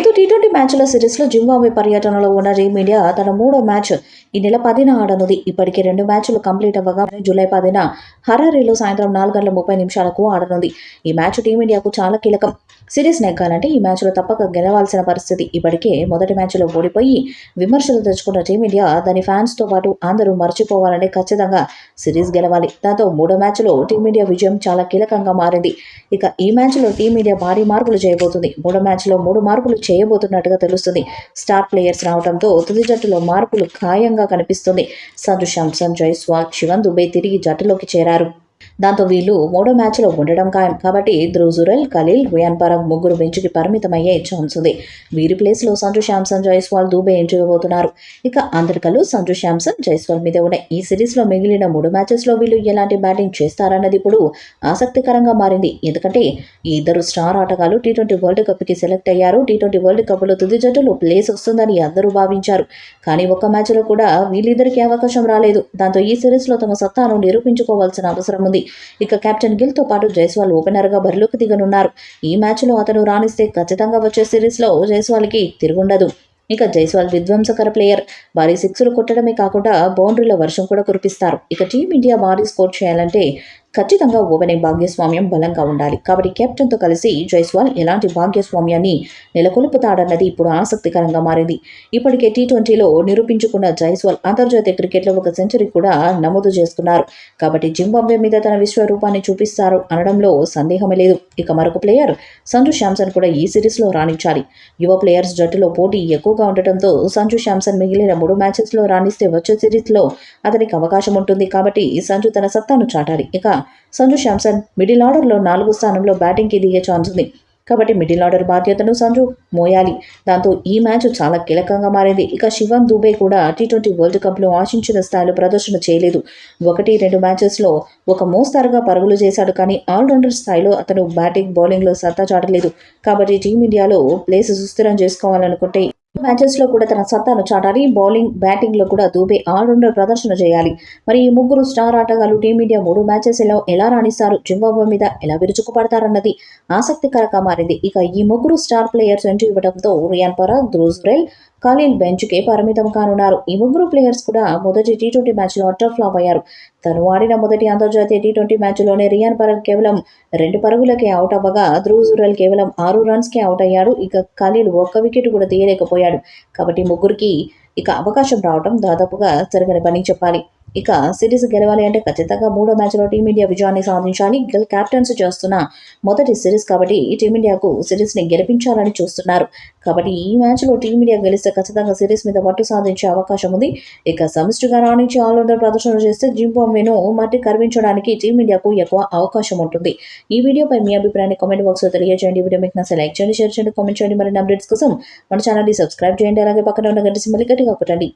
ఐదు T twenty మ్యాచ్ల సిరీస్లో జింబాబే పర్యటనలో ఉన్న టీమిండియా తన మూడో మ్యాచ్ ఈ నెల పదిన ఆడనుంది. ఇప్పటికే రెండు మ్యాచ్లు కంప్లీట్ అవ్వగా జూలై పదిన హరారీలో సాయంత్రం నాలుగు గంటల ముప్పై నిమిషాలకు ఆడనుంది. ఈ మ్యాచ్ టీమిండియాకు చాలా కీలకం. సిరీస్ నెగ్గాలంటే ఈ మ్యాచ్లో తప్పక గెలవాల్సిన పరిస్థితి. ఇప్పటికే మొదటి మ్యాచ్లో ఓడిపోయి విమర్శలు తెచ్చుకున్న టీమిండియా దాని ఫ్యాన్స్తో పాటు అందరూ మర్చిపోవాలంటే ఖచ్చితంగా సిరీస్ గెలవాలి. దాంతో మూడో మ్యాచ్లో టీమిండియా విజయం చాలా కీలకంగా మారింది. ఇక ఈ మ్యాచ్లో టీమిండియా భారీ మార్పులు చేయబోతుంది. మూడో మ్యాచ్లో మూడు మార్పులు చేయబోతున్నట్టుగా తెలుస్తుంది. స్టార్ ప్లేయర్స్ రావడంతో తుది జట్టులో మార్పులు ఖాయంగా కనిపిస్తుంది. సంజు శాంసన్ జైస్వాల్ శివన్ దుబే తిరిగి జట్టులోకి చేరారు. దాంతో వీళ్ళు మూడో మ్యాచ్లో ఉండడం ఖాయం కాబట్టి ధ్రువజురల్ ఖలీల్ రియాన్ పరాగ్ ముగ్గురు బెంచ్కి పరిమితమయ్యే ఛాన్స్ ఉంది. వీరి ప్లేస్లో సంజు శాంసన్ జైస్వాల్ దూబే ఎంచుకోబోతున్నారు. ఇక అందరికలు సంజు శాంసన్ జైస్వాల్ మీద ఉన్నాయి. ఈ సిరీస్లో మిగిలిన మూడు మ్యాచెస్లో వీళ్ళు ఎలాంటి బ్యాటింగ్ చేస్తారన్నది ఇప్పుడు ఆసక్తికరంగా మారింది. ఎందుకంటే ఈ ఇద్దరు స్టార్ ఆటగాళ్ళు టీ ట్వంటీ వరల్డ్ కప్కి సెలెక్ట్ అయ్యారు. టీ ట్వంటీ వరల్డ్ కప్లో తుది జట్టులో ప్లేస్ వస్తుందని అందరూ భావించారు. కానీ ఒక్క మ్యాచ్లో కూడా వీళ్ళిద్దరికీ అవకాశం రాలేదు. దాంతో ఈ సిరీస్లో తమ సత్తాను నిరూపించుకోవాల్సిన అవసరం ఉంది. ఇక కెప్టెన్ గిల్తో పాటు జైస్వాల్ ఓపెనర్గా బరిలోకి దిగనున్నారు. ఈ మ్యాచ్లో అతను రాణిస్తే ఖచ్చితంగా వచ్చే సిరీస్లో జైస్వాల్కి తిరుగుండదు. ఇక జైస్వాల్ విధ్వంసకర ప్లేయర్ భారీ సిక్స్లు కొట్టడమే కాకుండా బౌండరీల వర్షం కూడా కురిపిస్తారు. ఇక టీమిండియా భారీ స్కోర్ చేయాలంటే ఖచ్చితంగా ఓపెనింగ్ భాగ్యస్వామ్యం బలంగా ఉండాలి. కాబట్టి కెప్టెన్తో కలిసి జైస్వాల్ ఎలాంటి భాగ్యస్వామ్యాన్ని నెలకొల్పుతాడన్నది ఇప్పుడు ఆసక్తికరంగా మారింది. ఇప్పటికే టీ ట్వంటీలో నిరూపించుకున్న జైస్వాల్ అంతర్జాతీయ క్రికెట్లో ఒక సెంచరీ కూడా నమోదు చేసుకున్నారు. కాబట్టి జింబాబ్వే మీద తన విశ్వరూపాన్ని చూపిస్తారు అనడంలో సందేహమే లేదు. ఇక మరొక ప్లేయర్ సంజు శాంసన్ కూడా ఈ సిరీస్లో రాణించాలి. యువ ప్లేయర్స్ జట్టులో పోటీ ఎక్కువగా ఉండటంతో సంజు శాంసన్ మిగిలిన మూడు మ్యాచెస్లో రాణిస్తే వచ్చే సిరీస్లో అతనికి అవకాశం ఉంటుంది. కాబట్టి సంజు తన సత్తాను చాటాలి. ఇక సంజు శాంసన్ మిడిల్ ఆర్డర్లో నాలుగు స్థానంలో బ్యాటింగ్కి దిగే ఛాన్స్ ఉంది. కాబట్టి మిడిల్ ఆర్డర్ బాధ్యతను సంజు మోయాలి. దాంతో ఈ మ్యాచ్ చాలా కీలకంగా మారింది. ఇక శివన్ దుబే కూడా టీ ట్వంటీ వరల్డ్ కప్లో ఆశించిన స్థాయిలో ప్రదర్శన చేయలేదు. ఒకటి రెండు మ్యాచెస్లో ఒక మోస్తారుగా పరుగులు చేశాడు కానీ ఆల్రౌండర్ స్థాయిలో అతను బ్యాటింగ్ బౌలింగ్లో సత్తా చాటలేదు. కాబట్టి టీమిండియాలో ప్లేస్ సుస్థిరం చేసుకోవాలనుకుంటే మ్యాచెస్లో కూడా తన సత్తాను చాటాలి బౌలింగ్ బ్యాటింగ్లో కూడా దూబే ఆల్రౌండర్ ప్రదర్శన చేయాలి. మరి ఈ ముగ్గురు స్టార్ ఆటగాళ్ళు టీమిండియా మూడు మ్యాచెస్లో ఎలా రాణిస్తారు? జింబాబ్వే మీద ఎలా విరుచుకుపడతారన్నది ఆసక్తికరంగా మారింది. ఇక ఈ ముగ్గురు స్టార్ ప్లేయర్స్ ఎంట్రీ ఇవ్వడంతో రియాన్ పరాగ్ బ్రెల్ ఖలీల్ బెంచ్కే పరిమితం కానున్నారు. ఈ ముగ్గురు ప్లేయర్స్ కూడా మొదటి టీ ట్వంటీ మ్యాచ్లో అట్టర్ ఫ్లాప్ అయ్యారు. తను ఆడిన మొదటి అంతర్జాతీయ టీ ట్వంటీ మ్యాచ్లోనే రియాన్ పరగ్ కేవలం రెండు పరుగులకే అవుట్ అవ్వగా ధ్రువ్ జురల్ కేవలం ఆరు రన్స్కే అవుట్ అయ్యాడు. ఇక ఖలీల్ ఒక్క వికెట్ కూడా తీయలేకపోయాడు. కాబట్టి ముగ్గురికి ఇక అవకాశం రావడం దాదాపుగా జరగని పని చెప్పాలి. ఇక సిరీస్ గెలవాలి అంటే ఖచ్చితంగా మూడో మ్యాచ్లో టీమిండియా విజయాన్ని సాధించాలి. గెల్ క్యాప్టెన్స్ చేస్తున్న మొదటి సిరీస్ కాబట్టి టీమిండియాకు సిరీస్ని గెలిపించాలని చూస్తున్నారు. కాబట్టి ఈ మ్యాచ్లో టీమిండియా గెలిస్తే ఖచ్చితంగా సిరీస్ మీద పట్టు సాధించే అవకాశం ఉంది. ఇక సమిష్టిగా రాణించి ఆల్రౌండర్ ప్రదర్శన చేస్తే జింబాబ్వేను మట్టి కరివించడానికి టీమిండియాకు ఎక్కువ అవకాశం ఉంటుంది. ఈ వీడియోపై మీ అభిప్రాయాన్ని కామెంట్ బాక్స్లో తెలియజేయండి. వీడియో మీకు నచ్చే లైక్ చేయండి షేర్ చేయండి కామెంట్ చేయండి. మరిన్ని అప్డేట్స్ కోసం మన ఛానల్ని సబ్స్క్రైబ్ చేయండి. అలాగే పక్కన ఉన్న గంట సింబల్ గట్టిగా కొట్టండి.